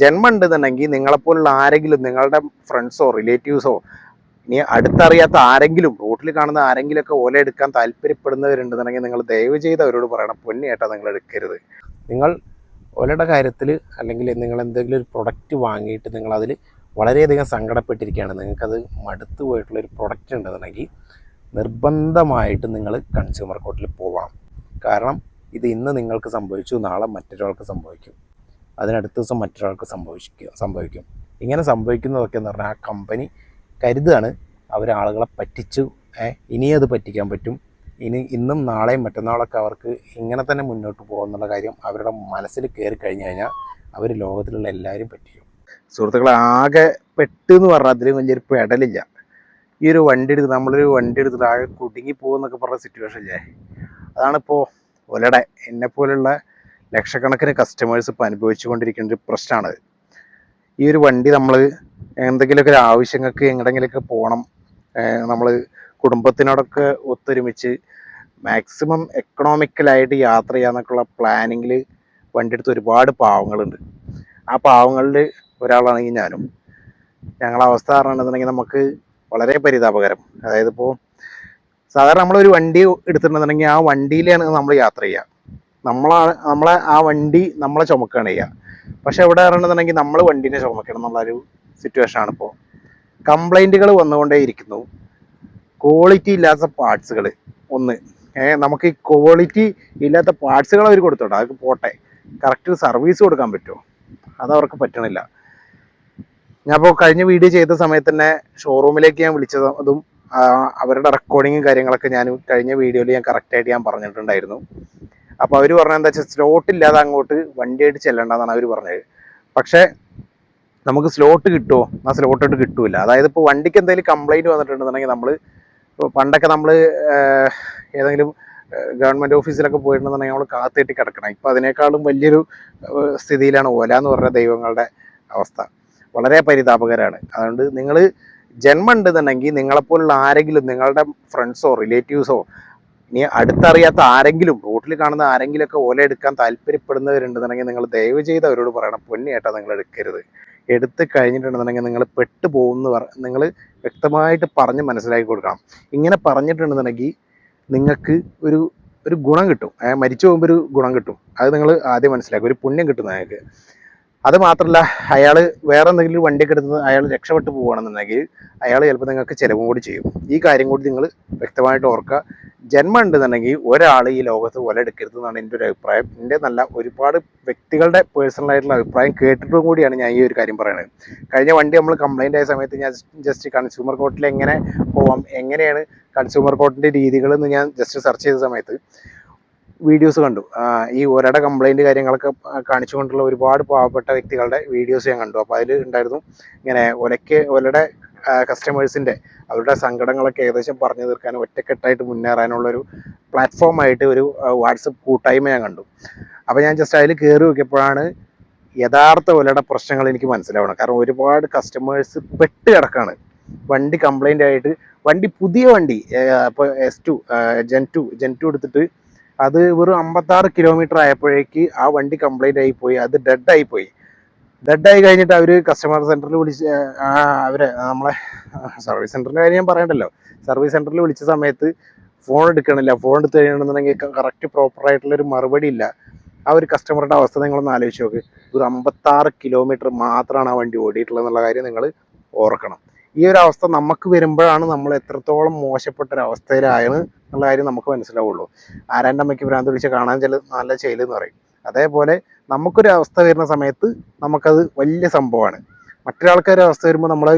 ജന്മം ഉണ്ടെന്നുണ്ടെങ്കിൽ നിങ്ങളെപ്പോലുള്ള ആരെങ്കിലും നിങ്ങളുടെ ഫ്രണ്ട്സോ റിലേറ്റീവ്സോ ഇനി അടുത്തറിയാത്ത ആരെങ്കിലും റോട്ടിൽ കാണുന്ന ആരെങ്കിലുമൊക്കെ ഓല എടുക്കാൻ താല്പര്യപ്പെടുന്നവരുണ്ടെന്നുണ്ടെങ്കിൽ നിങ്ങൾ ദയവ് ചെയ്ത് അവരോട് പറയണം പൊന്നിയേട്ടാ നിങ്ങൾ എടുക്കരുത്. നിങ്ങൾ ഓലയുടെ കാര്യത്തിൽ അല്ലെങ്കിൽ നിങ്ങൾ എന്തെങ്കിലും ഒരു പ്രൊഡക്റ്റ് വാങ്ങിയിട്ട് നിങ്ങളതിൽ വളരെയധികം സങ്കടപ്പെട്ടിരിക്കുകയാണ്. നിങ്ങൾക്കത് മടുത്തു പോയിട്ടുള്ള ഒരു പ്രൊഡക്റ്റ് ഉണ്ടെന്നുണ്ടെങ്കിൽ നിർബന്ധമായിട്ട് നിങ്ങൾ കൺസ്യൂമർ കോർട്ടിൽ പോവാം. കാരണം ഇത് ഇന്ന് നിങ്ങൾക്ക് സംഭവിച്ചു നാളെ മറ്റൊരാൾക്ക് സംഭവിക്കും. അതിനടുത്ത ദിവസം മറ്റൊരാൾക്ക് സംഭവിക്കും സംഭവിക്കും. ഇങ്ങനെ സംഭവിക്കുന്നതൊക്കെ എന്ന് പറഞ്ഞാൽ ആ കമ്പനി കരുതാണ് അവരാളുകളെ പറ്റിച്ചു ഇനിയും അത് പറ്റിക്കാൻ പറ്റും. ഇനി ഇന്നും നാളെയും മറ്റന്നാളൊക്കെ അവർക്ക് ഇങ്ങനെ തന്നെ മുന്നോട്ട് പോകുന്നുള്ള കാര്യം അവരുടെ മനസ്സിൽ കയറി കഴിഞ്ഞു കഴിഞ്ഞാൽ അവർ ലോകത്തിലുള്ള എല്ലാവരും പറ്റിക്കും. സുഹൃത്തുക്കളെ ആകെ പെട്ട് എന്ന് പറഞ്ഞാൽ അതിലും വലിയൊരു പെടലില്ല. ഈ ഒരു വണ്ടി എടുത്ത് നമ്മളൊരു വണ്ടി എടുത്തിട്ട് ആകെ കുടുങ്ങി പോകുന്നൊക്കെ പറഞ്ഞ സിറ്റുവേഷൻ ഇല്ലേ? അതാണിപ്പോൾ ഒലടെ എന്നെപ്പോലുള്ള ലക്ഷക്കണക്കിന് കസ്റ്റമേഴ്സ് ഇപ്പോൾ അനുഭവിച്ചുകൊണ്ടിരിക്കുന്ന ഒരു പ്രശ്നമാണത് ഈ ഒരു വണ്ടി നമ്മൾ എന്തെങ്കിലുമൊക്കെ ഒരു ആവശ്യങ്ങൾക്ക് എങ്ങടെങ്കിലൊക്കെ പോകണം നമ്മൾ കുടുംബത്തിനോടൊക്കെ ഒത്തൊരുമിച്ച് മാക്സിമം എക്കണോമിക്കലായിട്ട് യാത്ര ചെയ്യാന്നൊക്കെയുള്ള പ്ലാനിങ്ങിൽ വണ്ടി എടുത്ത് ഒരുപാട് പാവങ്ങളുണ്ട്. ആ പാവങ്ങളിൽ ഒരാളാണെങ്കിൽ ഞാനും. ഞങ്ങളെ അവസ്ഥ പറഞ്ഞിട്ടുണ്ടെങ്കിൽ നമുക്ക് വളരെ പരിതാപകരം. അതായത് ഇപ്പോൾ സാധാരണ നമ്മളൊരു വണ്ടി എടുത്തിട്ടുണ്ടെന്നുണ്ടെങ്കിൽ ആ വണ്ടിയിലാണ് നമ്മൾ യാത്ര ചെയ്യുക. നമ്മളാണ് നമ്മളെ ആ വണ്ടി നമ്മളെ ചുമക്കുകയാണ് ചെയ്യുക പക്ഷെ ഇവിടെ പറയണമെന്നുണ്ടെങ്കിൽ നമ്മൾ വണ്ടീനെ ചുമക്കണം എന്നുള്ളൊരു സിറ്റുവേഷൻ ആണ് ഇപ്പോൾ കംപ്ലൈന്റുകൾ വന്നുകൊണ്ടേ ഇരിക്കുന്നു. ക്വാളിറ്റി ഇല്ലാത്ത പാർട്സുകൾ ഒന്ന് നമുക്ക് ഈ ക്വാളിറ്റി ഇല്ലാത്ത പാർട്സുകൾ അവർ കൊടുത്തോട്ടെ? അതൊക്കെ പോട്ടെ. കറക്റ്റ് സർവീസ് കൊടുക്കാൻ പറ്റുമോ? അത് അവർക്ക് പറ്റണില്ല. ഞാൻ ഇപ്പോൾ കഴിഞ്ഞ വീഡിയോ ചെയ്ത സമയത്ത് തന്നെ ഷോറൂമിലേക്ക് ഞാൻ വിളിച്ചത് അതും അവരുടെ റെക്കോർഡിങ്ങും കാര്യങ്ങളൊക്കെ ഞാൻ കഴിഞ്ഞ വീഡിയോയിൽ ഞാൻ കറക്റ്റായിട്ട് ഞാൻ പറഞ്ഞിട്ടുണ്ടായിരുന്നു. അപ്പോൾ അവർ പറഞ്ഞത് എന്താ വെച്ചാൽ സ്ലോട്ട് ഇല്ലാതെ അങ്ങോട്ട് വണ്ടിയായിട്ട് ചെല്ലണ്ടെന്നാണ് അവർ പറഞ്ഞത്. പക്ഷേ നമുക്ക് സ്ലോട്ട് കിട്ടുമോ ആ സ്ലോട്ട് ഇട്ട് കിട്ടൂല. അതായത് ഇപ്പോൾ വണ്ടിക്ക് എന്തെങ്കിലും കംപ്ലൈന്റ് വന്നിട്ടുണ്ടെന്നുണ്ടെങ്കിൽ നമ്മൾ പണ്ടൊക്കെ നമ്മൾ ഏതെങ്കിലും ഗവൺമെന്റ് ഓഫീസിലൊക്കെ പോയിട്ടുണ്ടെന്നുണ്ടെങ്കിൽ നമ്മൾ കാത്തിട്ട് കിടക്കണം. ഇപ്പം അതിനേക്കാളും വലിയൊരു സ്ഥിതിയിലാണ് ഓല എന്ന് പറഞ്ഞ ദൈവങ്ങളുടെ അവസ്ഥ. വളരെ പരിതാപകരമാണ് അതുകൊണ്ട് നിങ്ങൾ ജന്മം ഉണ്ടെന്നുണ്ടെങ്കിൽ നിങ്ങളെപ്പോലുള്ള ആരെങ്കിലും നിങ്ങളുടെ ഫ്രണ്ട്സോ റിലേറ്റീവ്സോ ഇനി അടുത്തറിയാത്ത ആരെങ്കിലും റോട്ടിൽ കാണുന്ന ആരെങ്കിലും ഒക്കെ ഓല എടുക്കാൻ താല്പര്യപ്പെടുന്നവരുണ്ടെന്നുണ്ടെങ്കിൽ നിങ്ങൾ ദയവ് ചെയ്ത് അവരോട് പറയണം പൊന്നിയേട്ടാ നിങ്ങൾ എടുക്കരുത്. എടുത്ത് കഴിഞ്ഞിട്ടുണ്ടെന്നുണ്ടെങ്കിൽ നിങ്ങൾ പെട്ടു പറ നിങ്ങൾ വ്യക്തമായിട്ട് പറഞ്ഞ് മനസ്സിലാക്കി കൊടുക്കണം. ഇങ്ങനെ പറഞ്ഞിട്ടുണ്ടെന്നുണ്ടെങ്കിൽ നിങ്ങൾക്ക് ഒരു ഒരു ഗുണം കിട്ടും. മരിച്ചു പോകുമ്പോൾ ഒരു ഗുണം കിട്ടും. അത് നിങ്ങൾ ആദ്യം മനസ്സിലാക്കും ഒരു പുണ്യം കിട്ടും നിങ്ങൾക്ക്. അത് മാത്രമല്ല അയാൾ വേറെ എന്തെങ്കിലും വണ്ടിയൊക്കെ എടുത്ത് അയാൾ രക്ഷപ്പെട്ടു പോവുകയാണെന്നുണ്ടെങ്കിൽ അയാൾ ചിലപ്പോൾ നിങ്ങൾക്ക് ചിലവും കൂടി ചെയ്യും. ഈ കാര്യം കൂടി നിങ്ങൾ വ്യക്തമായിട്ട് ഓർക്കുക. ജന്മം ഉണ്ടെന്നുണ്ടെങ്കിൽ ഒരാൾ ഈ ലോകത്ത് ഒല എടുക്കരുത് എന്നാണ് എന്റെ ഒരു അഭിപ്രായം. എന്റെ നല്ല ഒരുപാട് വ്യക്തികളുടെ പേഴ്സണലായിട്ടുള്ള അഭിപ്രായം കേട്ടിട്ടും കൂടിയാണ് ഞാൻ ഈ ഒരു കാര്യം പറയുന്നത് കഴിഞ്ഞ വണ്ടി നമ്മൾ കംപ്ലൈന്റ് ആയ സമയത്ത് ഞാൻ ജസ്റ്റ് കൺസ്യൂമർ കോർട്ടിൽ എങ്ങനെ പോവാം എങ്ങനെയാണ് കൺസ്യൂമർ കോർട്ടിന്റെ രീതികളെന്ന് ഞാൻ ജസ്റ്റ് സെർച്ച് ചെയ്ത സമയത്ത് വീഡിയോസ് കണ്ടു. ഈ ഒരട കംപ്ലൈന്റ് കാര്യങ്ങളൊക്കെ കാണിച്ചു കാണിച്ചുകൊണ്ടുള്ള ഒരുപാട് പാവപ്പെട്ട വ്യക്തികളുടെ വീഡിയോസ് ഞാൻ കണ്ടു. അപ്പോൾ അതിൽ ഉണ്ടായിരുന്നു ഇങ്ങനെ ഒലയ്ക്ക് ഒലയുടെ കസ്റ്റമേഴ്സിന്റെ അവരുടെ സങ്കടങ്ങളൊക്കെ ഏകദേശം പറഞ്ഞു തീർക്കാനും ഒറ്റക്കെട്ടായിട്ട് മുന്നേറാനുള്ളൊരു പ്ലാറ്റ്ഫോമായിട്ട് ഒരു വാട്സപ്പ് കൂട്ടായ്മ ഞാൻ കണ്ടു. അപ്പോൾ ഞാൻ ജസ്റ്റ് അതിൽ കയറി നോക്കിയപ്പോഴാണ് യഥാർത്ഥ ഒലയുടെ പ്രശ്നങ്ങൾ എനിക്ക് മനസ്സിലാവണം കാരണം ഒരുപാട് കസ്റ്റമേഴ്സ് പെട്ട് കിടക്കാണ്. വണ്ടി കംപ്ലൈന്റ് ആയിട്ട് വണ്ടി പുതിയ വണ്ടി ഇപ്പോൾ S two gen two gen two എടുത്തിട്ട് അത് വെറും അമ്പത്താറ് കിലോമീറ്റർ ആയപ്പോഴേക്ക് ആ വണ്ടി കംപ്ലൈന്റ് ആയിപ്പോയി പോയി. അത് ഡെഡ് ആയി പോയി. ഡെഡ് ആയി കഴിഞ്ഞിട്ട് അവർ കസ്റ്റമർ സെന്ററിൽ വിളിച്ച് അവരെ നമ്മളെ സർവീസ് സെന്ററിന്റെ കാര്യം ഞാൻ പറയണ്ടല്ലോ. സർവീസ് സെന്ററിൽ വിളിച്ച സമയത്ത് ഫോൺ എടുക്കണില്ല. ഫോൺ എടുത്ത് കഴിയണമെന്നുണ്ടെങ്കിൽ കറക്റ്റ് ഒരു മറുപടി ഇല്ല. ആ ഒരു കസ്റ്റമറുടെ അവസ്ഥ നിങ്ങളൊന്ന് ആലോചിച്ച് നോക്ക്. ഒരു അമ്പത്താറ് കിലോമീറ്റർ മാത്രമാണ് ആ വണ്ടി ഓടിയിട്ടുള്ളത് എന്നുള്ള കാര്യം നിങ്ങൾ ഓർക്കണം. ഈ ഒരു അവസ്ഥ നമുക്ക് വരുമ്പോഴാണ് നമ്മൾ എത്രത്തോളം മോശപ്പെട്ട ഒരു അവസ്ഥയിലായെന്ന് എന്നുള്ള കാര്യം നമുക്ക് മനസ്സിലാവുള്ളൂ. ആരാന്റെ അമ്മയ്ക്ക് ഭ്രാന്ത് വിളിച്ച് കാണാൻ ചില നല്ല ചെയ്യലെന്ന് പറയും. അതേപോലെ നമുക്കൊരു അവസ്ഥ വരുന്ന സമയത്ത് നമുക്കത് വലിയ സംഭവമാണ്. മറ്റൊരാൾക്കാരുടെ അവസ്ഥ വരുമ്പോൾ നമ്മൾ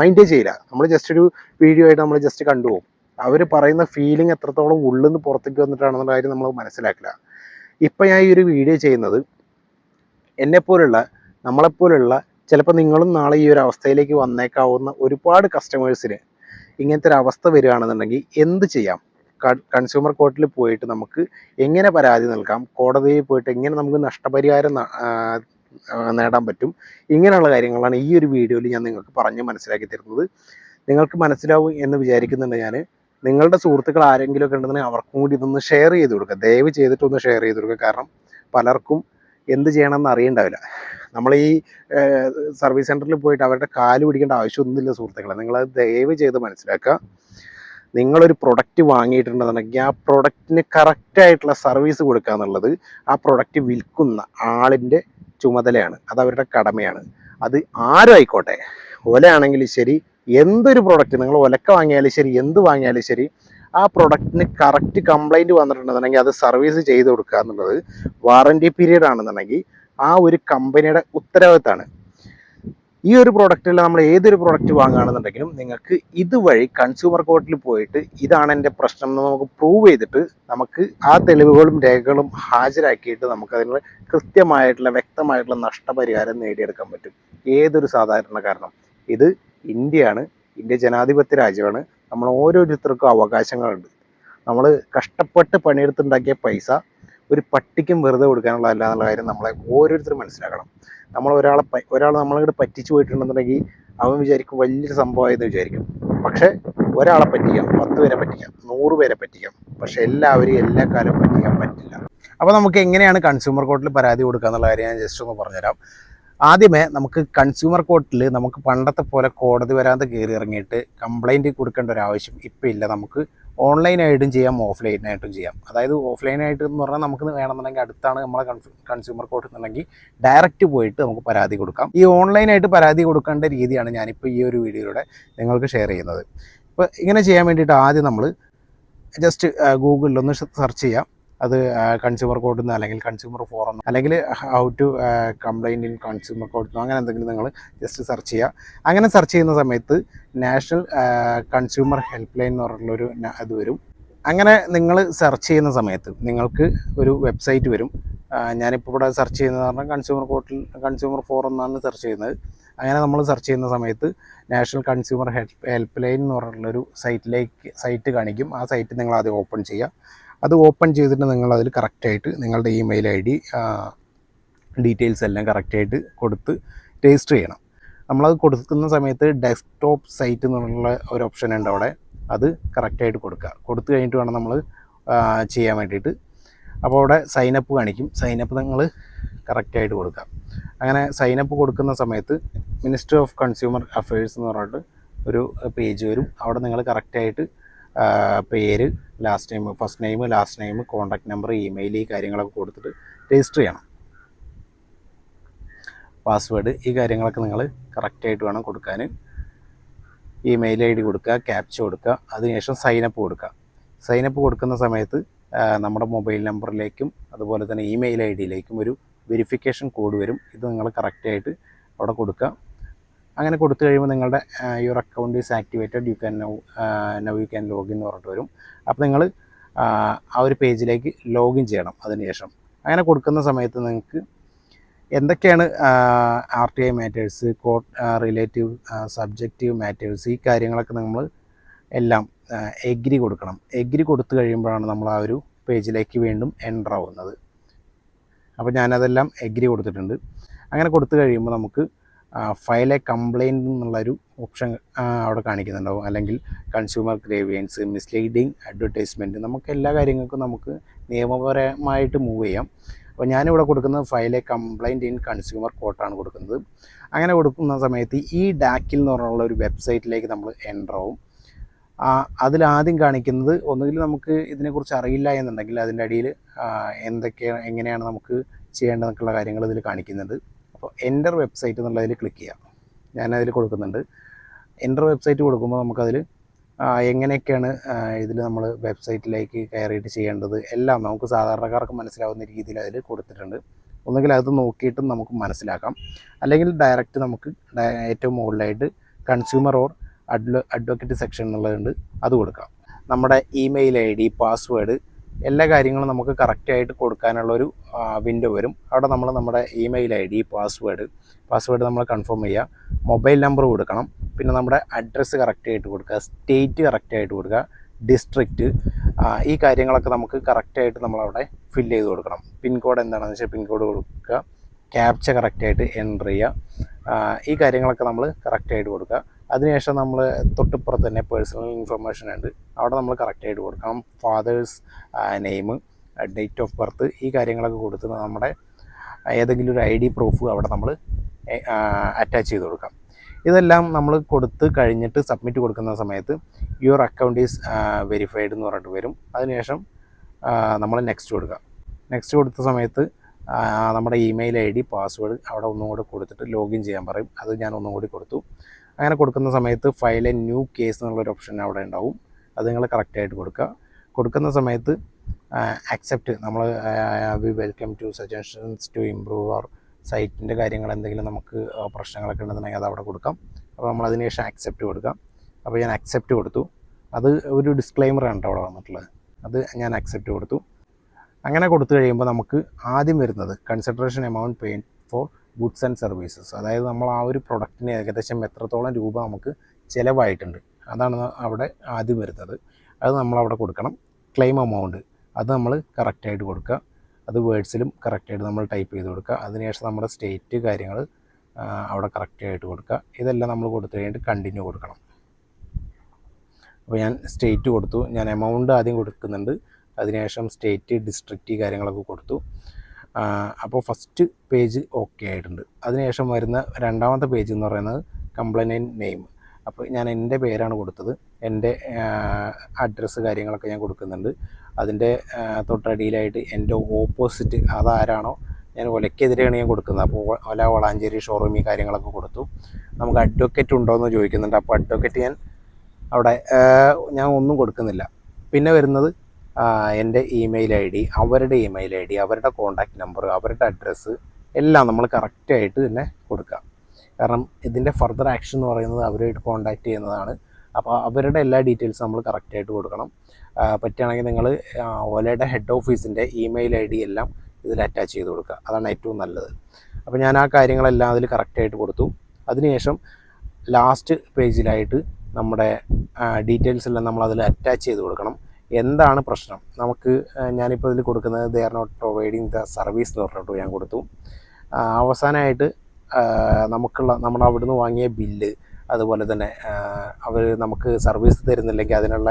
മൈൻഡേ ചെയ്യില്ല. നമ്മൾ ജസ്റ്റ് ഒരു വീഡിയോ ആയിട്ട് നമ്മൾ ജസ്റ്റ് കണ്ടുപോകും അവർ പറയുന്ന ഫീലിംഗ് എത്രത്തോളം ഉള്ളിൽ നിന്ന് പുറത്തേക്ക് വന്നിട്ടാണെന്നുള്ള കാര്യം നമ്മൾ മനസ്സിലാക്കില്ല. ഇപ്പം ഞാൻ ഈ ഒരു വീഡിയോ ചെയ്യുന്നത് എന്നെപ്പോലുള്ള നമ്മളെപ്പോലുള്ള ചിലപ്പോൾ നിങ്ങളും നാളെ ഈ ഒരു അവസ്ഥയിലേക്ക് വന്നേക്കാവുന്ന ഒരുപാട് കസ്റ്റമേഴ്സിന് ഇങ്ങനത്തെ ഒരു അവസ്ഥ വരികയാണെന്നുണ്ടെങ്കിൽ എന്ത് ചെയ്യാം? കൺസ്യൂമർ കോർട്ടിൽ പോയിട്ട് നമുക്ക് എങ്ങനെ പരാതി നൽകാം? കോടതിയിൽ പോയിട്ട് എങ്ങനെ നമുക്ക് നഷ്ടപരിഹാരം നേടാൻ പറ്റും? ഇങ്ങനെയുള്ള കാര്യങ്ങളാണ് ഈ ഒരു വീഡിയോയിൽ ഞാൻ നിങ്ങൾക്ക് പറഞ്ഞ് മനസ്സിലാക്കി തരുന്നത്. നിങ്ങൾക്ക് മനസ്സിലാവും എന്ന് വിചാരിക്കുന്നുണ്ട് ഞാൻ നിങ്ങളുടെ സുഹൃത്തുക്കൾ ആരെങ്കിലും ഒക്കെ ഉണ്ടെന്നുണ്ടെങ്കിൽ അവർക്കും കൂടി ഇതൊന്ന് ഷെയർ ചെയ്ത് കൊടുക്കുക. ദയവ് ചെയ്തിട്ടൊന്ന് ഷെയർ ചെയ്ത് കൊടുക്കുക. കാരണം പലർക്കും എന്ത് ചെയ്യണമെന്ന് അറിയണ്ടാവില്ല. നമ്മൾ ഈ സർവീസ് സെന്ററിൽ പോയിട്ട് അവരുടെ കാൽ പിടിക്കേണ്ട ആവശ്യമൊന്നുമില്ല സുഹൃത്തുക്കളെ. നിങ്ങളത് ദയവ് ചെയ്ത് മനസ്സിലാക്കുക. നിങ്ങളൊരു പ്രൊഡക്റ്റ് വാങ്ങിയിട്ടുണ്ടെന്നുണ്ടെങ്കിൽ ആ പ്രൊഡക്റ്റിന് കറക്റ്റായിട്ടുള്ള സർവീസ് കൊടുക്കുക എന്നുള്ളത് ആ പ്രൊഡക്റ്റ് വിൽക്കുന്ന ആളിന്റെ ചുമതലയാണ്. അത് അവരുടെ കടമയാണ്. അത് ആരും ആയിക്കോട്ടെ. ഒലയാണെങ്കിലും ശരി എന്തൊരു പ്രൊഡക്റ്റ് നിങ്ങൾ ഒലക്ക വാങ്ങിയാലും ശരി എന്ത് വാങ്ങിയാലും ശരി ആ പ്രൊഡക്റ്റിന് കറക്റ്റ് കംപ്ലൈന്റ് വന്നിട്ടുണ്ടെന്നുണ്ടെങ്കിൽ അത് സർവീസ് ചെയ്ത് കൊടുക്കുക എന്നുള്ളത് വാറന്റി പീരീഡ് ആണെന്നുണ്ടെങ്കിൽ ആ ഒരു കമ്പനിയുടെ ഉത്തരവാദിത്തമാണ്. ഈ ഒരു പ്രൊഡക്റ്റിൽ നമ്മൾ ഏതൊരു പ്രൊഡക്റ്റ് വാങ്ങുകയാണെന്നുണ്ടെങ്കിലും നിങ്ങൾക്ക് ഇതുവഴി കൺസ്യൂമർ കോർട്ടിൽ പോയിട്ട് ഇതാണ് എന്റെ പ്രശ്നം എന്ന് നമുക്ക് പ്രൂവ് ചെയ്തിട്ട് നമുക്ക് ആ തെളിവുകളും രേഖകളും ഹാജരാക്കിയിട്ട് നമുക്ക് അതിനുള്ള കൃത്യമായിട്ടുള്ള വ്യക്തമായിട്ടുള്ള നഷ്ടപരിഹാരം നേടിയെടുക്കാൻ പറ്റും. ഏതൊരു സാധാരണ കാരണം ഇത് ഇന്ത്യയാണ്. ഇന്ത്യ ജനാധിപത്യ രാജ്യമാണ്. നമ്മൾ ഓരോരുത്തർക്കും അവകാശങ്ങളുണ്ട്. നമ്മൾ കഷ്ടപ്പെട്ട് പണിയെടുത്തുണ്ടാക്കിയ പൈസ ഒരു പട്ടിക്കും വെറുതെ കൊടുക്കാനുള്ള അല്ലാന്നുള്ള കാര്യം നമ്മളെ ഓരോരുത്തരും മനസ്സിലാക്കണം. നമ്മൾ ഒരാളെ ഒരാൾ നമ്മളിങ്ങോട്ട് പറ്റിച്ചു പോയിട്ടുണ്ടെന്നുണ്ടെങ്കിൽ അവൻ വിചാരിക്കും വലിയൊരു സംഭവമായെന്ന് വിചാരിക്കും. പക്ഷേ ഒരാളെ പറ്റിക്കാം പത്ത് പേരെ പറ്റിക്കാം നൂറ് പേരെ പറ്റിക്കാം. പക്ഷെ എല്ലാവരും എല്ലാ കാലവും പറ്റിക്കാൻ പറ്റില്ല. അപ്പോൾ നമുക്ക് എങ്ങനെയാണ് കൺസ്യൂമർ കോർട്ടിൽ പരാതി കൊടുക്കുക എന്നുള്ള കാര്യം ഞാൻ ജസ്റ്റ് ഒന്ന് പറഞ്ഞുതരാം. ആദ്യമേ നമുക്ക് കൺസ്യൂമർ കോർട്ടിൽ നമുക്ക് പണ്ടത്തെ പോലെ കോടതി വരാതെ കയറി ഇറങ്ങിയിട്ട് കംപ്ലൈന്റ് കൊടുക്കേണ്ട ഒരു ആവശ്യം ഇപ്പം ഇല്ല. നമുക്ക് ഓൺലൈനായിട്ടും ചെയ്യാം ഓഫ്ലൈനായിട്ടും ചെയ്യാം. അതായത് ഓഫ്ലൈനായിട്ട് എന്ന് പറഞ്ഞാൽ നമുക്ക് വേണമെന്നുണ്ടെങ്കിൽ അടുത്താണ് നമ്മളെ കൺസ്യൂമർ കോർട്ട് എന്നുണ്ടെങ്കിൽ ഡയറക്റ്റ് പോയിട്ട് നമുക്ക് പരാതി കൊടുക്കാം. ഈ ഓൺലൈനായിട്ട് പരാതി കൊടുക്കേണ്ട രീതിയാണ് ഞാനിപ്പോൾ ഈ ഒരു വീഡിയോയിലൂടെ നിങ്ങൾക്ക് ഷെയർ ചെയ്യുന്നത്. ഇപ്പോൾ ഇങ്ങനെ ചെയ്യാൻ വേണ്ടിയിട്ട് ആദ്യം നമ്മൾ ജസ്റ്റ് ഗൂഗിളിലൊന്ന് സെർച്ച് ചെയ്യാം. അത് കൺസ്യൂമർ കോർട്ടിൽ നിന്ന് അല്ലെങ്കിൽ കൺസ്യൂമർ ഫോറം അല്ലെങ്കിൽ how to complaint in consumer കോർട്ടിൽ നിന്ന് അങ്ങനെ എന്തെങ്കിലും നിങ്ങൾ ജസ്റ്റ് സെർച്ച് ചെയ്യുക. അങ്ങനെ സെർച്ച് ചെയ്യുന്ന സമയത്ത് നാഷണൽ കൺസ്യൂമർ ഹെൽപ്പ് ലൈൻ എന്ന് പറഞ്ഞുള്ളൊരു ന- ഇത് വരും. അങ്ങനെ നിങ്ങൾ സെർച്ച് ചെയ്യുന്ന സമയത്ത് നിങ്ങൾക്ക് ഒരു വെബ്സൈറ്റ് വരും. ഞാനിപ്പോൾ ഇവിടെ സെർച്ച് ചെയ്യുന്നത് പറഞ്ഞാൽ കൺസ്യൂമർ കോർട്ടിൽ കൺസ്യൂമർ ഫോറം എന്നാണ് സെർച്ച് ചെയ്യുന്നത്. അങ്ങനെ നമ്മൾ സെർച്ച് ചെയ്യുന്ന സമയത്ത് national consumer help help line എന്ന് പറഞ്ഞുള്ളൊരു സൈറ്റിലേക്ക് സൈറ്റ് കാണിക്കും. ആ സൈറ്റ് നിങ്ങൾ ആദ്യം ഓപ്പൺ ചെയ്യുക. അത് ഓപ്പൺ ചെയ്തിട്ട് നിങ്ങൾ അതിൽ കറക്റ്റായിട്ട് നിങ്ങളുടെ ഇമെയിൽ ഐ ഡി ഡീറ്റെയിൽസ് എല്ലാം കറക്റ്റായിട്ട് കൊടുത്ത് രജിസ്റ്റർ ചെയ്യണം. നമ്മളത് കൊടുക്കുന്ന സമയത്ത് ഡെസ്ക്ടോപ്പ് സൈറ്റ് എന്നുള്ള ഒരു ഓപ്ഷൻ ഉണ്ട് അവിടെ. അത് കറക്റ്റായിട്ട് കൊടുക്കുക. കൊടുത്തു കഴിഞ്ഞിട്ട് വേണം നമ്മൾ ചെയ്യാൻ വേണ്ടിയിട്ട്. അപ്പോൾ അവിടെ സൈനപ്പ് കാണിക്കും. സൈനപ്പ് നിങ്ങൾ കറക്റ്റായിട്ട് കൊടുക്കുക. അങ്ങനെ സൈനപ്പ് കൊടുക്കുന്ന സമയത്ത് മിനിസ്റ്റർ ഓഫ് കൺസ്യൂമർ അഫയേഴ്സ് എന്ന് പറഞ്ഞിട്ട് ഒരു പേജ് വരും. അവിടെ നിങ്ങൾ കറക്റ്റായിട്ട് പേര് last name first name last name contact number email ഈ കാര്യങ്ങളൊക്കെ കൊടുത്തിട്ട് രജിസ്റ്റർ ചെയ്യണം. പാസ്വേഡ് ഈ കാര്യങ്ങളൊക്കെ നിങ്ങൾ കറക്റ്റായിട്ട് വേണം കൊടുക്കാൻ. ഇമെയിൽ ഐ ഡി കൊടുക്കുക ക്യാപ്ച കൊടുക്കുക അതിനുശേഷം സൈനപ്പ് കൊടുക്കുക. സൈനപ്പ് കൊടുക്കുന്ന സമയത്ത് നമ്മുടെ മൊബൈൽ നമ്പറിലേക്കും അതുപോലെ തന്നെ ഇമെയിൽ ഐ ഡിയിലേക്കും ഒരു വെരിഫിക്കേഷൻ കോഡ് വരും. ഇത് നിങ്ങൾ കറക്റ്റായിട്ട് അവിടെ കൊടുക്കുക. അങ്ങനെ കൊടുത്തു കഴിയുമ്പോൾ നിങ്ങളുടെ your account is activated you can now now you can login എന്ന് പറഞ്ഞിട്ട് വരും. അപ്പോൾ നിങ്ങൾ ആ ഒരു പേജിലേക്ക് ലോഗിൻ ചെയ്യണം അതിനുശേഷം. അങ്ങനെ കൊടുക്കുന്ന സമയത്ത് നിങ്ങൾക്ക് എന്തൊക്കെയാണ് R T I matters co relative subjective matters ഈ കാര്യങ്ങളൊക്കെ നമ്മൾ എല്ലാം എഗ്രി കൊടുക്കണം. എഗ്രി കൊടുത്തു കഴിയുമ്പോഴാണ് നമ്മൾ ആ ഒരു പേജിലേക്ക് വീണ്ടും എന്റർ ആവുന്നത്. അപ്പോൾ ഞാനതെല്ലാം എഗ്രി കൊടുത്തിട്ടുണ്ട്. അങ്ങനെ കൊടുത്തു കഴിയുമ്പോൾ നമുക്ക് ഫയൽ എ കംപ്ലൈന്റ് എന്നുള്ളൊരു ഓപ്ഷൻ അവിടെ കാണിക്കുന്നുണ്ടാവും. അല്ലെങ്കിൽ കൺസ്യൂമർ ഗ്രേവിയൻസ് മിസ്ലീഡിങ് അഡ്വർടൈസ്മെന്റ് നമുക്ക് എല്ലാ കാര്യങ്ങൾക്കും നമുക്ക് നിയമപരമായിട്ട് മൂവ് ചെയ്യാം. അപ്പോൾ ഞാനിവിടെ കൊടുക്കുന്നത് file a complaint in consumer കോർട്ടാണ് കൊടുക്കുന്നത്. അങ്ങനെ കൊടുക്കുന്ന സമയത്ത് ഈ ഡാക്കിൽ എന്ന് പറഞ്ഞുള്ള ഒരു വെബ്സൈറ്റിലേക്ക് നമ്മൾ എന്റർ ആവും. അതിലാദ്യം കാണിക്കുന്നത് ഒന്നുകിൽ നമുക്ക് ഇതിനെക്കുറിച്ച് അറിയില്ല എന്നുണ്ടെങ്കിൽ അതിന്റെ അടിയിൽ എന്തൊക്കെയാണ് എങ്ങനെയാണ് നമുക്ക് ചെയ്യേണ്ടതെന്നൊക്കെയുള്ള കാര്യങ്ങൾ ഇതിൽ കാണിക്കുന്നുണ്ട് അപ്പോൾ എന്റർ വെബ്സൈറ്റ് എന്നുള്ളതിൽ ക്ലിക്ക് ചെയ്യാം. ഞാനതിൽ കൊടുക്കുന്നുണ്ട്. എന്റർ വെബ്സൈറ്റ് കൊടുക്കുമ്പോൾ നമുക്കതിൽ എങ്ങനെയൊക്കെയാണ് ഇതിൽ നമ്മൾ വെബ്സൈറ്റിലേക്ക് കയറിയിട്ട് ചെയ്യേണ്ടത് എല്ലാം നമുക്ക് സാധാരണക്കാർക്ക് മനസ്സിലാവുന്ന രീതിയിൽ അതിൽ കൊടുത്തിട്ടുണ്ട്. ഒന്നുകിൽ അത് നോക്കിയിട്ടും നമുക്ക് മനസ്സിലാക്കാം. അല്ലെങ്കിൽ ഡയറക്റ്റ് നമുക്ക് ഏറ്റവും മുകളിലായിട്ട് consumer or adv advocate section എന്നുള്ളതുണ്ട് അത് കൊടുക്കാം. നമ്മുടെ ഇമെയിൽ ഐ ഡി പാസ്വേഡ് എല്ലാ കാര്യങ്ങളും നമുക്ക് കറക്റ്റായിട്ട് കൊടുക്കാനുള്ളൊരു വിൻഡോ വരും. അവിടെ നമ്മൾ നമ്മുടെ email I D password password നമ്മൾ കൺഫേം ചെയ്യുക. മൊബൈൽ നമ്പർ കൊടുക്കണം. പിന്നെ നമ്മുടെ അഡ്രസ്സ് കറക്റ്റായിട്ട് കൊടുക്കുക. സ്റ്റേറ്റ് കറക്റ്റായിട്ട് കൊടുക്കുക. ഡിസ്ട്രിക്റ്റ് ഈ കാര്യങ്ങളൊക്കെ നമുക്ക് കറക്റ്റായിട്ട് നമ്മളവിടെ ഫില്ല് ചെയ്ത് കൊടുക്കണം. പിൻകോഡ് എന്താണെന്ന് വെച്ചാൽ പിൻകോഡ് കൊടുക്കുക. ക്യാപ്ച കറക്റ്റായിട്ട് എന്റർ ചെയ്യുക. ഈ കാര്യങ്ങളൊക്കെ നമ്മൾ കറക്റ്റായിട്ട് കൊടുക്കുക. അതിനുശേഷം നമ്മൾ തൊട്ടിപ്പുറത്ത് തന്നെ പേഴ്സണൽ ഇൻഫർമേഷൻ ഉണ്ട്. അവിടെ നമ്മൾ കറക്റ്റായിട്ട് കൊടുക്കണം. Father's name date of birth ഈ കാര്യങ്ങളൊക്കെ കൊടുത്ത് നമ്മുടെ ഏതെങ്കിലും ഒരു ഐ ഡി പ്രൂഫ് അവിടെ നമ്മൾ അറ്റാച്ച് ചെയ്ത് കൊടുക്കാം. ഇതെല്ലാം നമ്മൾ കൊടുത്ത് കഴിഞ്ഞിട്ട് സബ്മിറ്റ് കൊടുക്കുന്ന സമയത്ത് യുവർ അക്കൗണ്ട് ഈസ് വെരിഫൈഡ് എന്ന് പറഞ്ഞിട്ട് വരും. അതിനുശേഷം നമ്മൾ നെക്സ്റ്റ് കൊടുക്കുക നെക്സ്റ്റ് കൊടുത്ത സമയത്ത് നമ്മുടെ ഇമെയിൽ ഐ ഡി പാസ്വേഡ് അവിടെ ഒന്നും കൂടി കൊടുത്തിട്ട് ലോഗിൻ ചെയ്യാൻ പറയും. അത് ഞാൻ ഒന്നും കൂടി കൊടുത്തു. അങ്ങനെ കൊടുക്കുന്ന സമയത്ത് ഫയൽ ന്യൂ കേസ് എന്നുള്ളൊരു ഓപ്ഷൻ അവിടെ ഉണ്ടാവും. അത് നിങ്ങൾ കറക്റ്റായിട്ട് കൊടുക്കുക. കൊടുക്കുന്ന സമയത്ത് അക്സെപ്റ്റ് നമ്മൾ we welcome to suggestions to improve our സൈറ്റിന്റെ കാര്യങ്ങൾ എന്തെങ്കിലും നമുക്ക് പ്രശ്നങ്ങളൊക്കെ ഉണ്ടെന്നുണ്ടെങ്കിൽ അത് അവിടെ കൊടുക്കാം. അപ്പോൾ നമ്മൾ അതിന് ശേഷം അക്സെപ്റ്റ് കൊടുക്കാം. അപ്പോൾ ഞാൻ അക്സെപ്റ്റ് കൊടുത്തു. അത് ഒരു ഡിസ്ക്ലൈമർ ആണ് ട്ടോ അവിടെ വന്നിട്ടുള്ളത്. അത് ഞാൻ അക്സെപ്റ്റ് കൊടുത്തു. അങ്ങനെ കൊടുത്തു കഴിയുമ്പോൾ നമുക്ക് ആദ്യം വരുന്നത് consideration amount paid for goods and services അതായത് നമ്മൾ ആ ഒരു പ്രൊഡക്റ്റിന് ഏകദേശം എത്രത്തോളം രൂപ നമുക്ക് ചിലവായിട്ടുണ്ട്. അതാണ് അവിടെ ആദ്യം വരുന്നത്. അത് നമ്മളവിടെ കൊടുക്കണം. ക്ലെയിം എമൗണ്ട് അത് നമ്മൾ കറക്റ്റായിട്ട് കൊടുക്കുക. അത് വേർഡ്സിലും കറക്റ്റായിട്ട് നമ്മൾ ടൈപ്പ് ചെയ്ത് കൊടുക്കുക. അതിനുശേഷം നമ്മുടെ സ്റ്റേറ്റ് കാര്യങ്ങൾ അവിടെ കറക്റ്റായിട്ട് കൊടുക്കുക. ഇതെല്ലാം നമ്മൾ കൊടുത്തു കഴിഞ്ഞിട്ട് കണ്ടിന്യൂ കൊടുക്കണം. അപ്പോൾ ഞാൻ സ്റ്റേറ്റ് കൊടുത്തു. ഞാൻ എമൗണ്ട് ആദ്യം കൊടുക്കുന്നുണ്ട്. അതിനുശേഷം സ്റ്റേറ്റ് ഡിസ്ട്രിക്റ്റ് കാര്യങ്ങളൊക്കെ കൊടുത്തു. അപ്പോൾ ഫസ്റ്റ് പേജ് ഓക്കെ ആയിട്ടുണ്ട്. അതിനുശേഷം വരുന്ന രണ്ടാമത്തെ പേജ് എന്ന് പറയുന്നത് കംപ്ലൈന്റ് നെയിം അപ്പോൾ ഞാൻ എന്റെ പേരാണ് കൊടുത്തത്. എന്റെ അഡ്രസ്സ് കാര്യങ്ങളൊക്കെ ഞാൻ കൊടുക്കുന്നുണ്ട്. അതിന്റെ തൊട്ടടിയിലായിട്ട് എന്റെ ഓപ്പോസിറ്റ് അതാരാണോ ഞാൻ ഒലയ്ക്കെതിരെയാണ് ഞാൻ കൊടുക്കുന്നത്. അപ്പോൾ ഒല വളാഞ്ചേരി ഷോറൂമി കാര്യങ്ങളൊക്കെ കൊടുത്തു. നമുക്ക് അഡ്വക്കേറ്റ് ഉണ്ടോ എന്ന് ചോദിക്കുന്നുണ്ട്. അപ്പോൾ അഡ്വക്കേറ്റ് ഞാൻ അവിടെ ഞാൻ ഒന്നും കൊടുക്കുന്നില്ല. പിന്നെ വരുന്നത് എന്റെ ഇമെയിൽ ഐ ഡി അവരുടെ ഇമെയിൽ ഐ ഡി അവരുടെ കോൺടാക്റ്റ് നമ്പർ അവരുടെ അഡ്രസ്സ് എല്ലാം നമ്മൾ കറക്റ്റായിട്ട് തന്നെ കൊടുക്കുക. കാരണം ഇതിന്റെ ഫർദർ ആക്ഷൻ എന്ന് പറയുന്നത് അവരുമായിട്ട് കോൺടാക്റ്റ് ചെയ്യുന്നതാണ്. അപ്പോൾ അവരുടെ എല്ലാ ഡീറ്റെയിൽസും നമ്മൾ കറക്റ്റായിട്ട് കൊടുക്കണം. പറ്റുകയാണെങ്കിൽ നിങ്ങൾ ഓലയുടെ ഹെഡ് ഓഫീസിന്റെ ഇമെയിൽ ഐ ഡി എല്ലാം ഇതിൽ അറ്റാച്ച് ചെയ്ത് കൊടുക്കുക. അതാണ് ഏറ്റവും നല്ലത്. അപ്പോൾ ഞാൻ ആ കാര്യങ്ങളെല്ലാം അതിൽ കറക്റ്റായിട്ട് കൊടുത്തു. അതിനുശേഷം ലാസ്റ്റ് പേജിലായിട്ട് നമ്മുടെ ഡീറ്റെയിൽസ് എല്ലാം നമ്മൾ അതിൽ അറ്റാച്ച് ചെയ്ത് കൊടുക്കണം. എന്താണ് പ്രശ്നം? നമുക്ക് ഞാനിപ്പോൾ ഇതിൽ കൊടുക്കുന്നത് they are not providing the service എന്ന് പറഞ്ഞിട്ട് ഞാൻ കൊടുത്തു. അവസാനമായിട്ട് നമുക്കുള്ള നമ്മൾ അവിടുന്ന് വാങ്ങിയ ബില്ല് അതുപോലെ തന്നെ അവർ നമുക്ക് സർവീസ് തരുന്നില്ലെങ്കിൽ അതിനുള്ള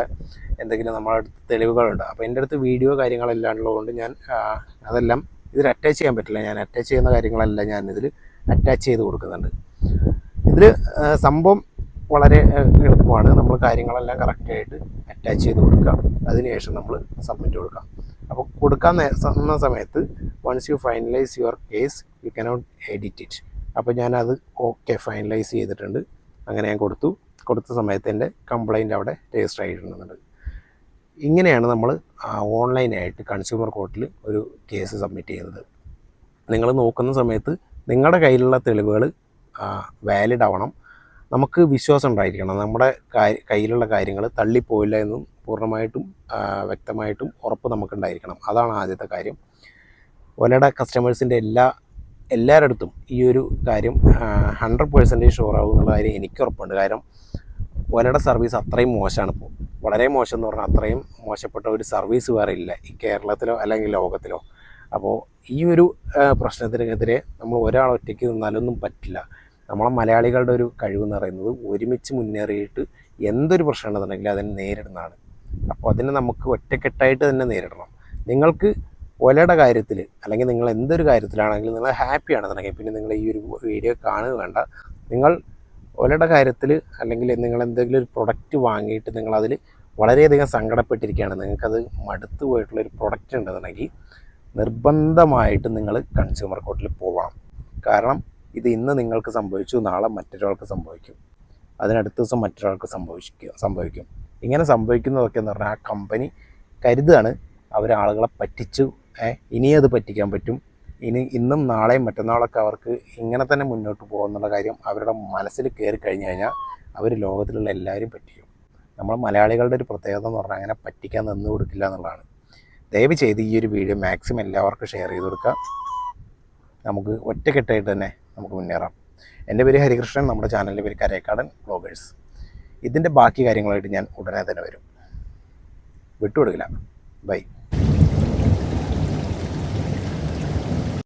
എന്തെങ്കിലും നമ്മുടെ അടുത്ത് തെളിവുകളുണ്ട്. അപ്പോൾ എന്റെ അടുത്ത് വീഡിയോ കാര്യങ്ങളെല്ലാം ഉള്ളതുകൊണ്ട് ഞാൻ അതെല്ലാം ഇതിൽ അറ്റാച്ച് ചെയ്യാൻ പറ്റില്ല. ഞാൻ അറ്റാച്ച് ചെയ്യുന്ന കാര്യങ്ങളെല്ലാം ഞാൻ ഇതിൽ അറ്റാച്ച് ചെയ്ത് കൊടുക്കുന്നുണ്ട്. ഇതിൽ സംഭവം വളരെ എളുപ്പമാണ്. നമ്മൾ കാര്യങ്ങളെല്ലാം കറക്റ്റായിട്ട് അറ്റാച്ച് ചെയ്ത് കൊടുക്കുക അതിനുശേഷം നമ്മൾ സബ്മിറ്റ് കൊടുക്കാം. അപ്പോൾ കൊടുക്കാൻ നേ- സമയത്ത് once you finalize your case you cannot edit it അപ്പോൾ ഞാനത് ഓക്കെ ഫൈനലൈസ് ചെയ്തിട്ടുണ്ട്. അങ്ങനെ ഞാൻ കൊടുത്തു. കൊടുത്ത സമയത്ത് എന്റെ കംപ്ലൈന്റ് അവിടെ രജിസ്റ്റർ ആയിട്ടുണ്ടെന്നുണ്ട്. ഇങ്ങനെയാണ് നമ്മൾ ഓൺലൈനായിട്ട് കൺസ്യൂമർ കോർട്ടിൽ ഒരു കേസ് സബ്മിറ്റ് ചെയ്യുന്നത്. നിങ്ങൾ നോക്കുന്ന സമയത്ത് നിങ്ങളുടെ കയ്യിലുള്ള തെളിവുകൾ വാലിഡ് ആവണം. നമുക്ക് വിശ്വാസം ഉണ്ടായിരിക്കണം. നമ്മുടെ കയ്യിലുള്ള കാര്യങ്ങൾ തള്ളിപ്പോയില്ല എന്നും പൂർണമായിട്ടും വ്യക്തമായിട്ടും ഉറപ്പ് നമുക്കുണ്ടായിരിക്കണം. അതാണ് ആദ്യത്തെ കാര്യം. ഒലയുടെ കസ്റ്റമേഴ്സിന്റെ എല്ലാ എല്ലാവരുടെ അടുത്തും ഈ ഒരു കാര്യം ഹൺഡ്രഡ് പേഴ്സന്റേജ് ഷുവർ ആവും എന്നുള്ള കാര്യം എനിക്ക് ഉറപ്പുണ്ട്. കാരണം ഒലയുടെ സർവീസ് അത്രയും മോശമാണ് ഇപ്പോൾ. വളരെ മോശം എന്ന് പറഞ്ഞാൽ അത്രയും മോശപ്പെട്ട ഒരു സർവീസ് വേറെ ഇല്ല. ഈ കേരളത്തിലോ അല്ലെങ്കിൽ ലോകത്തിലോ. അപ്പോൾ ഈ ഒരു പ്രശ്നത്തിനെതിരെ നമ്മൾ ഒരാൾ ഒറ്റയ്ക്ക് നിന്നാലൊന്നും പറ്റില്ല. നമ്മളെ മലയാളികളുടെ ഒരു കഴിവ് എന്ന് പറയുന്നത് ഒരുമിച്ച് മുന്നേറിയിട്ട് എന്തൊരു പ്രശ്നമുണ്ടെന്നുണ്ടെങ്കിലും അതിനെ നേരിടുന്നതാണ്. അപ്പോൾ അതിനെ നമുക്ക് ഒറ്റക്കെട്ടായിട്ട് തന്നെ നേരിടണം. നിങ്ങൾക്ക് ഒലയുടെ കാര്യത്തിൽ അല്ലെങ്കിൽ നിങ്ങൾ എന്തൊരു കാര്യത്തിലാണെങ്കിലും നിങ്ങൾ ഹാപ്പി ആണെന്നുണ്ടെങ്കിൽ പിന്നെ നിങ്ങൾ ഈ ഒരു വീഡിയോ കാണുക വേണ്ട. നിങ്ങൾ ഒലയുടെ കാര്യത്തിൽ അല്ലെങ്കിൽ നിങ്ങൾ എന്തെങ്കിലും ഒരു പ്രൊഡക്റ്റ് വാങ്ങിയിട്ട് നിങ്ങളതിൽ വളരെയധികം സങ്കടപ്പെട്ടിരിക്കുകയാണ്. നിങ്ങൾക്കത് മടുത്തു പോയിട്ടുള്ളൊരു പ്രൊഡക്റ്റ് ഉണ്ടെന്നുണ്ടെങ്കിൽ നിർബന്ധമായിട്ട് നിങ്ങൾ കൺസ്യൂമർ കോർട്ടിൽ പോകണം കാരണം ഇത് ഇന്ന് നിങ്ങൾക്ക് സംഭവിച്ചു നാളെ മറ്റൊരാൾക്ക് സംഭവിക്കും. അതിനടുത്ത ദിവസം മറ്റൊരാൾക്ക് സംഭവിക്കുക സംഭവിക്കും. ഇങ്ങനെ സംഭവിക്കുന്നതൊക്കെ എന്ന് പറഞ്ഞാൽ ആ കമ്പനി കരുതാണ് അവർ ആളുകളെ പറ്റിച്ചു ഇനിയും അത് പറ്റിക്കാൻ പറ്റും. ഇനി ഇന്നും നാളെയും മറ്റന്നാളൊക്കെ അവർക്ക് ഇങ്ങനെ തന്നെ മുന്നോട്ട് പോകുന്നുള്ള കാര്യം അവരുടെ മനസ്സിൽ കയറി കഴിഞ്ഞു കഴിഞ്ഞാൽ അവർ ലോകത്തിലുള്ള എല്ലാവരും പറ്റിക്കും. നമ്മൾ മലയാളികളുടെ ഒരു പ്രത്യേകത എന്ന് പറഞ്ഞാൽ അങ്ങനെ പറ്റിക്കാൻ നിന്ന് കൊടുക്കില്ല എന്നുള്ളതാണ്. ദയവ് ചെയ്ത് ഈ ഒരു വീഡിയോ മാക്സിമം എല്ലാവർക്കും ഷെയർ ചെയ്ത് കൊടുക്കുക. നമുക്ക് ഒറ്റക്കെട്ടായിട്ട് തന്നെ നമുക്ക് മുന്നേറാം. എന്റെ പേര് ഹരികൃഷ്ണൻ നമ്മുടെ ചാനലിന്റെ പേര് കരേക്കാടൻ ബ്ലോഗേഴ്സ് ഇതിന്റെ ബാക്കി കാര്യങ്ങളായിട്ട് ഞാൻ ഉടനെ തന്നെ വരും. വിട്ടുകൊടുക്കില്ല. ബൈ.